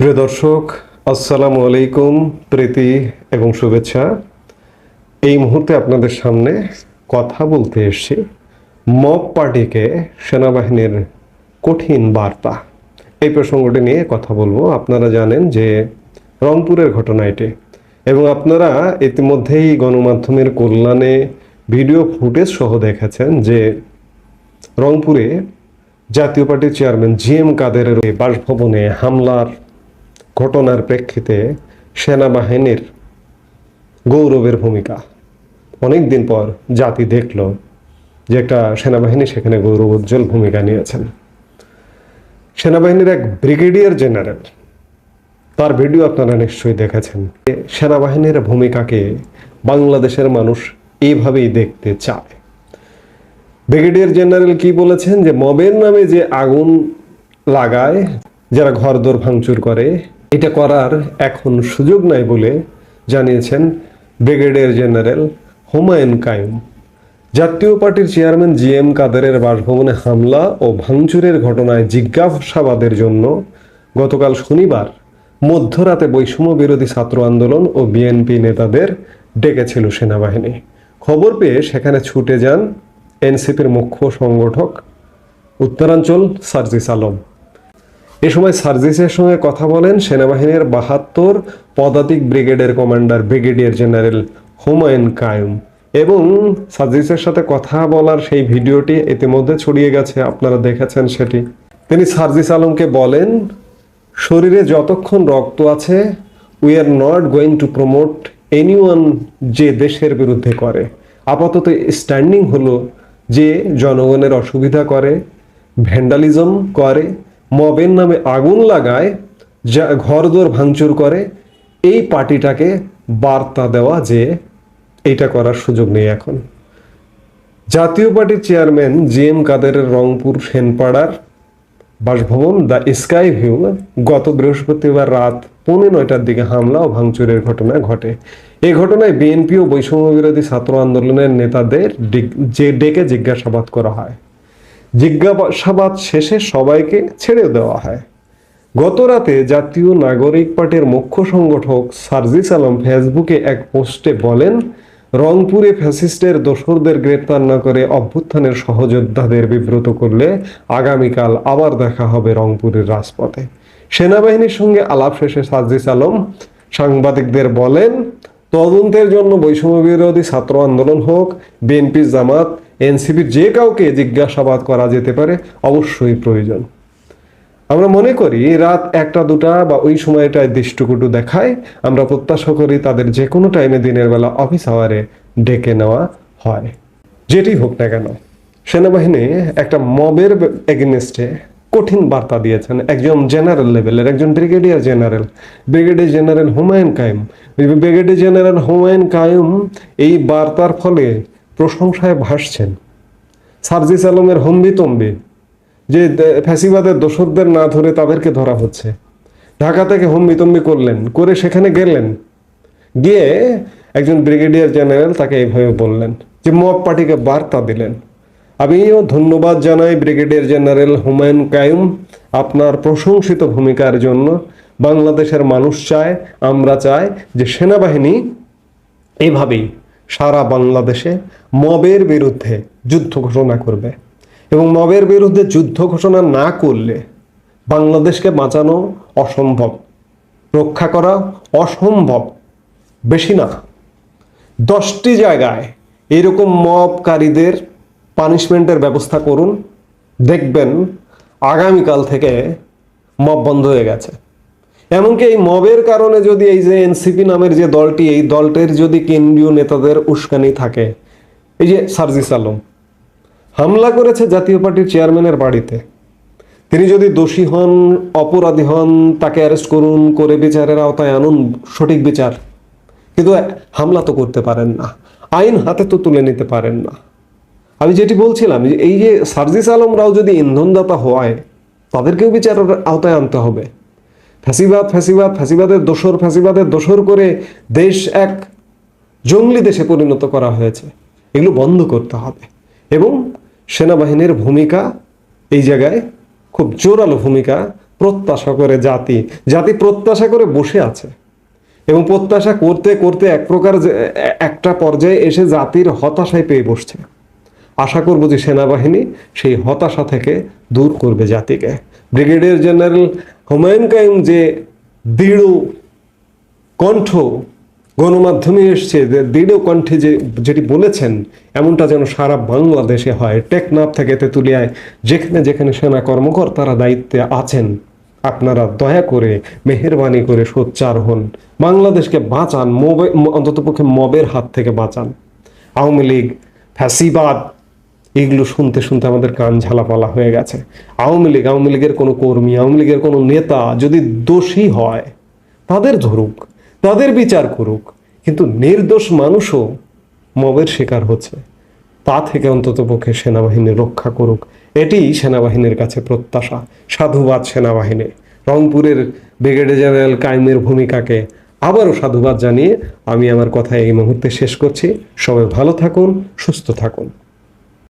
প্রিয় দর্শক, আসসালামু আলাইকুম, প্রীতি এবং শুভেচ্ছা। এই মুহূর্তে আপনাদের সামনে কথা বলতে এসেছি মব পার্টিকে সেনাবাহিনীর কঠিন বার্তা। এই প্রসঙ্গটি নিয়ে কথা বলব। আপনারা জানেন যে রংপুরের ঘটনা এটি। এবং আপনারা ইতিমধ্যেই গণমাধ্যমের কল্যাণে ভিডিও ফুটেজ সহ দেখেছেন যে রংপুরে জাতীয় পার্টির চেয়ারম্যান জি এম কাদেরের বাসভবনে হামলার ঘটনার প্রেক্ষিতে সেনাবাহিনীর গৌরবের ভূমিকা। অনেক দিন পর জাতি দেখল যে একটা সেনাবাহিনী সেখানে গৌরবোজ্জ্বল ভূমিকা নিয়েছেন। সেনাবাহিনীর এক ব্রিগেডিয়ার জেনারেল, তার ভিডিও আপনারা নিশ্চয়ই দেখেছেন সেনাবাহিনীর ভূমিকাকে বাংলাদেশের মানুষ এইভাবেই দেখতে চায়। ব্রিগেডিয়ার জেনারেল কি বলেছেন যে, মবের নামে যে আগুন লাগায়, যারা ঘরদোর ভাঙচুর করে এটা করার এখন সুযোগ নাই বলে জানিয়েছেন ব্রিগেডিয়ার জেনারেল হুমায়ুন কায়ুম জাতীয় পার্টির চেয়ারম্যান জি এম কাদেরের বাসভবনে হামলা ও ভাঙচুরের ঘটনায় জিজ্ঞাসাবাদের জন্য গতকাল শনিবার মধ্যরাতে বৈষম্য বিরোধী ছাত্র আন্দোলন ও বিএনপি নেতাদের ডেকেছিল সেনাবাহিনী। খবর পেয়ে সেখানে ছুটে যান এনসিপির মুখ্য সংগঠক উত্তরাঞ্চল সার্জিস আলম। এ সময় সার্জিসের সঙ্গে কথা বলেন সেনাবাহিনীর বাহাত্তর পদাতিক ব্রিগেডের commander brigadier general Humayun Qayyum. এবং সার্জিসের সাথে কথা বলার সেই ভিডিওটি ইতিমধ্যে ছড়িয়ে গেছে, আপনারা দেখেছেন সেটি। তিনি সার্জিস আলমকে বলেন, শরীরে যতক্ষণ রক্ত আছে we are not going to promote anyone যে দেশের বিরুদ্ধে করে। আপাতত স্ট্যান্ডিং হলো যে জনগণের অসুবিধা করে ভ্যান্ডালিজম করে মবের নামে আগুন লাগায়, যা ঘরদোর ভাঙচুর করে, এই পার্টিটাকে বার্তা দেওয়া যে এইটা করার সুযোগ নেই এখন। জাতীয় পার্টির চেয়ারম্যান জি এম কাদেরের রংপুর সেনপাড়ার বাসভবন দ্য স্কাই ভিউ গত বৃহস্পতিবার রাত পৌনে নয়টার দিকে হামলা ও ভাঙচুরের ঘটনা ঘটে। এ ঘটনায় বিএনপি ও বৈষম্য বিরোধী ছাত্র আন্দোলনের নেতাদের ডেকে জিজ্ঞাসাবাদ করা হয়। জিজ্ঞাসাবাদ শেষে সবাইকে ছেড়ে দেওয়া হয়। গত রাতে জাতীয় নাগরিক পার্টির মুখ্য সংগঠক সার্জিস আলম ফেসবুকে এক পোস্টে বলেন, রংপুরে ফ্যাসিস্টের দোসরদের গ্রেপ্তার না করে অভ্যুত্থানের সহযোদ্ধাদের বিব্রত করলে আগামীকাল আবার দেখা হবে রংপুরের রাজপথে। সেনাবাহিনীর সঙ্গে আলাপ শেষে সার্জিস আলম সাংবাদিকদের বলেন, তদন্তের জন্য বৈষম্য বিরোধী ছাত্র আন্দোলন হোক বিএনপি জামাত এনসিপির যে কাউকে জিজ্ঞাসাবাদ করা যেতে পারে অবশ্যই প্রয়োজন। আমরা মনে করি রাত একটা, দুটা বা ওই সময়টায় দৃষ্টকুটু দেখায়, আমরা প্রত্যাশা করি তাদের যে কোনো টাইমে দিনের বেলা অফিস আওয়ারে ডেকে নেওয়া হয়। যেটি হোক না কেন, সেনাবাহিনী একটা মবের এগেনস্টে কঠিন বার্তা দিয়েছেন। একজন জেনারেল লেভেলের, একজন brigadier general. Brigadier general Humayun Qayyum. Brigadier general Humayun Qayyum এই বার্তার ফলে প্রশংসায় ভাসছেন। সার্জিস আলমের হম্বি তম্বি যে ফ্যাসিবাদের দোসরদের না ধরে তাদেরকে ধরা হচ্ছে। ঢাকা থেকে হম্বিতম্বি করলেন, করে সেখানে গেলেন। গিয়ে একজন ব্রিগেডিয়ার জেনারেল তাকে এইভাবে বললেন, যে মব পার্টিকে বার্তা দিলেন। আমিও ধন্যবাদ জানাই ব্রিগেডিয়ার জেনারেল হুমায়ুন কায়ুম আপনার প্রশংসিত ভূমিকার জন্য। বাংলাদেশের মানুষ চায়, আমরা চাই যে সেনাবাহিনী এইভাবেই সারা বাংলাদেশে মবের বিরুদ্ধে যুদ্ধ ঘোষণা করবে। এবং মবের বিরুদ্ধে যুদ্ধ ঘোষণা না করলে বাংলাদেশকে বাঁচানো অসম্ভব, রক্ষা করা অসম্ভব। বেশি না, দশটি জায়গায় এরকম মবকারীদের পানিশমেন্টের ব্যবস্থা করুন। দেখবেন আগামীকাল থেকে মব বন্ধ হয়ে গেছে। এমনকি এই মবের কারণে যদি এই যে এনসিপি নামের যে দলটি, এই দলটির যদি কেন্দ্রীয় নেতাদের উস্কানি থাকে, এই যে সার্জিস আলম, হামলা করেছে জাতীয় পার্টির চেয়ারম্যানের বাড়িতে। তিনি যদি দোষী হন, অপরাধী হন, তাকে অ্যারেস্ট করুন, করে বিচারের আওতায় আনুন, সঠিক বিচার। কিন্তু হামলা তো করতে পারেন না, আইন হাতে তো তুলে নিতে পারেন না। আমি যেটি বলছিলাম এই যে সার্জিস আলমরাও যদি ইন্ধনদাতা হয়, তাদেরকেও বিচারের আওতায় আনতে হবে। ফ্যাসিবাদ ফ্যাসিবাদ, ফ্যাসিবাদের দোসর ফ্যাসিবাদের দোসর করে দেশ এক জঙ্গলি দেশে পরিণত করা হয়েছে। এগুলো বন্ধ করতে হবে। এবং সেনাবাহিনীর ভূমিকা এই জায়গায় খুব জোরালো ভূমিকা প্রত্যাশা করে জাতি। জাতি প্রত্যাশা করে বসে আছে। এবং প্রত্যাশা করতে করতে এক প্রকার একটা পর্যায়ে এসে জাতির হতাশায় পেয়ে বসছে। আশা করব যে সেনাবাহিনী সেই হতাশা থেকে দূর করবে জাতিকে। ব্রিগেডিয়ার জেনারেল হুমায়ুন কাইম যে দৃঢ় কণ্ঠ গণমাধ্যমে এসছে, যে দৃঢ় কণ্ঠে যে, যেটি বলেছেন, এমনটা যেন সারা বাংলাদেশে হয়। টেকনাফ থেকে তেঁতুলিয়ায় যেখানে যেখানে সেনা কর্মকর্তারা দায়িত্বে আছেন, আপনারা দয়া করে, মেহেরবানি করে সোচ্চার হন। বাংলাদেশকে বাঁচান, মবে অন্ততপক্ষে মবের হাত থেকে বাঁচান। আওয়ামী লীগ ফ্যাসিবাদ এগুলো শুনতে শুনতে আমাদের কান ঝালাপালা হয়ে গেছে। আওয়ামী লীগ, আওয়ামী লীগের কোনো কর্মী, আওয়ামী লীগের কোনো নেতা যদি দোষী হয়, তাদের ধরুক, তাদের বিচার করুক, কিন্তু নির্দোষ মানুষও মবের শিকার হচ্ছে। তা থেকে অন্তত পক্ষে সেনাবাহিনী রক্ষা করুক। এটি সেনাবাহিনীর কাছে প্রত্যাশা, সাধুবাদ সেনাবাহিনী। রংপুরের ব্রিগেডিয়ার জেনারেল কাইমের ভূমিকাকে আবারও সাধুবাদ জানিয়ে আমি আমার কথা এই মুহূর্তে শেষ করছি। সবাই ভালো থাকুন, সুস্থ থাকুন।